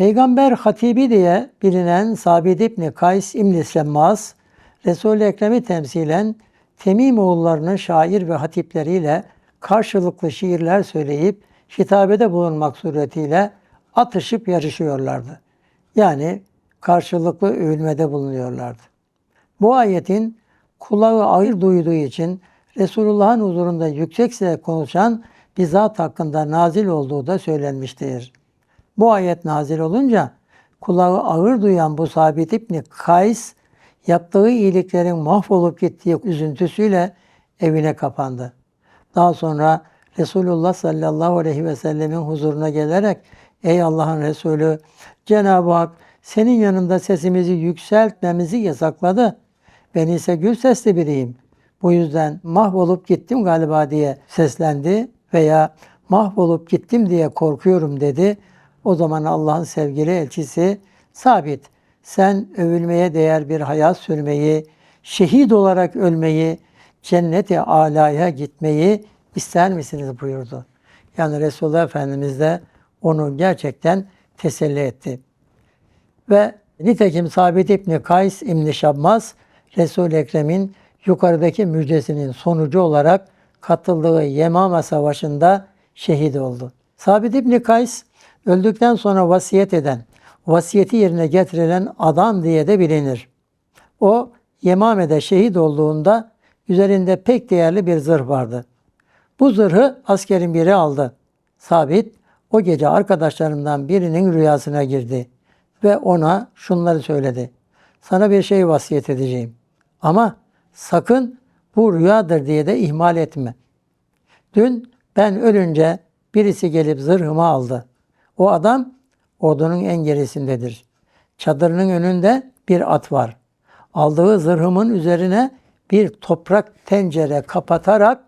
Peygamber hatibi diye bilinen Sabit İbni Kays İbni Semmaz, Resul-i Ekrem'i temsilen Temim oğullarının şair ve hatipleriyle karşılıklı şiirler söyleyip hitabede bulunmak suretiyle atışıp yarışıyorlardı. Yani karşılıklı övülmede bulunuyorlardı. Bu ayetin kulağı ağır duyduğu için Resulullah'ın huzurunda yüksek sesle konuşan bir zat hakkında nazil olduğu da söylenmiştir. Bu ayet nazil olunca kulağı ağır duyan bu Sabit İbni Kays yaptığı iyiliklerin mahvolup gittiği üzüntüsüyle evine kapandı. Daha sonra Resulullah sallallahu aleyhi ve sellemin huzuruna gelerek Ey Allah'ın Resulü Cenab-ı Hak senin yanında sesimizi yükseltmemizi yasakladı. Ben ise gül sesli biriyim. Bu yüzden mahvolup gittim galiba diye seslendi veya mahvolup gittim diye korkuyorum dedi. O zaman Allah'ın sevgili elçisi sabit sen övülmeye değer bir hayat sürmeyi, şehit olarak ölmeyi, cennete alaya gitmeyi ister misiniz buyurdu. Yani Resulullah Efendimiz de onu gerçekten teselli etti. Ve nitekim Sabit İbni Kays İbni Şabbas Resul-i Ekrem'in yukarıdaki müjdesinin sonucu olarak katıldığı Yemama Savaşı'nda şehit oldu. Sabit İbni Kays öldükten sonra vasiyet eden, vasiyeti yerine getirilen adam diye de bilinir. O Yemame'de şehit olduğunda üzerinde pek değerli bir zırh vardı. Bu zırhı askerin biri aldı. Sabit o gece arkadaşlarından birinin rüyasına girdi ve ona şunları söyledi. Sana bir şey vasiyet edeceğim. Ama sakın bu rüyadır diye de ihmal etme. Dün ben ölünce birisi gelip zırhımı aldı. O adam ordunun en gerisindedir. Çadırının önünde bir at var. Aldığı zırhımın üzerine bir toprak tencere kapatarak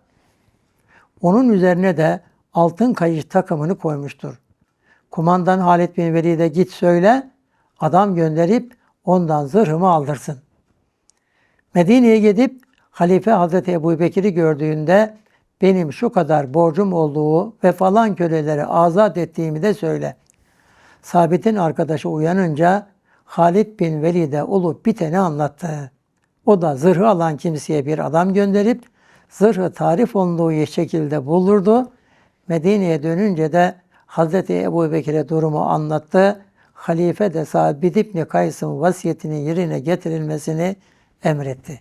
onun üzerine de altın kayış takımını koymuştur. Kumandan Halid bin Velid'e git söyle, adam gönderip ondan zırhımı aldırsın. Medine'ye gidip Halife Hazreti Ebu Bekir'i gördüğünde benim şu kadar borcum olduğu ve falan köleleri azat ettiğimi de söyle. Sabit'in arkadaşı uyanınca Halid bin Velid'e olup biteni anlattı. O da zırhı alan kimseye bir adam gönderip zırhı tarif olduğu şekilde buldurdu. Medine'ye dönünce de Hazreti Ebu Bekir'e durumu anlattı. Halife de Sabit İbni Kays'ın vasiyetinin yerine getirilmesini emretti.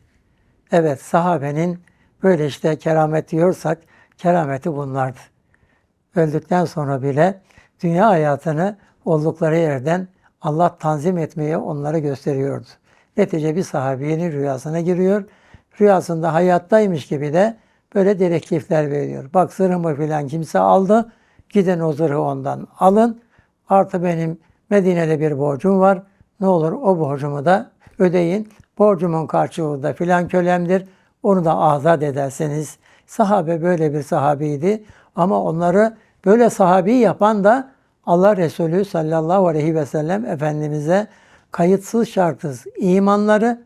Evet sahabenin böyle işte keramet diyorsak kerameti bunlardı. Öldükten sonra bile dünya hayatını oldukları yerden Allah tanzim etmeye onları gösteriyordu. Netice bir sahabenin rüyasına giriyor. Rüyasında hayattaymış gibi de böyle direktifler veriyor. Bak zırhımı filan kimse aldı. Gidin o zırhı ondan alın. Artı benim Medine'de bir borcum var. Ne olur o borcumu da ödeyin. Borcumun karşılığı da filan kölemdir. Onu da azat ederseniz. Sahabe böyle bir sahabiydi. Ama onları böyle sahabi yapan da Allah Resulü sallallahu aleyhi ve sellem Efendimiz'e kayıtsız şartsız imanları,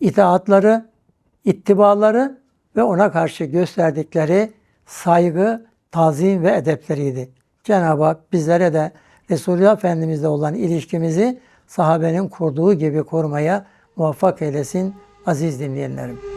itaatları, ittibaları ve ona karşı gösterdikleri saygı, tazim ve edepleriydi. Cenab-ı Hak bizlere de Resulullah Efendimizle olan ilişkimizi sahabenin kurduğu gibi korumaya muvaffak eylesin aziz dinleyenlerim.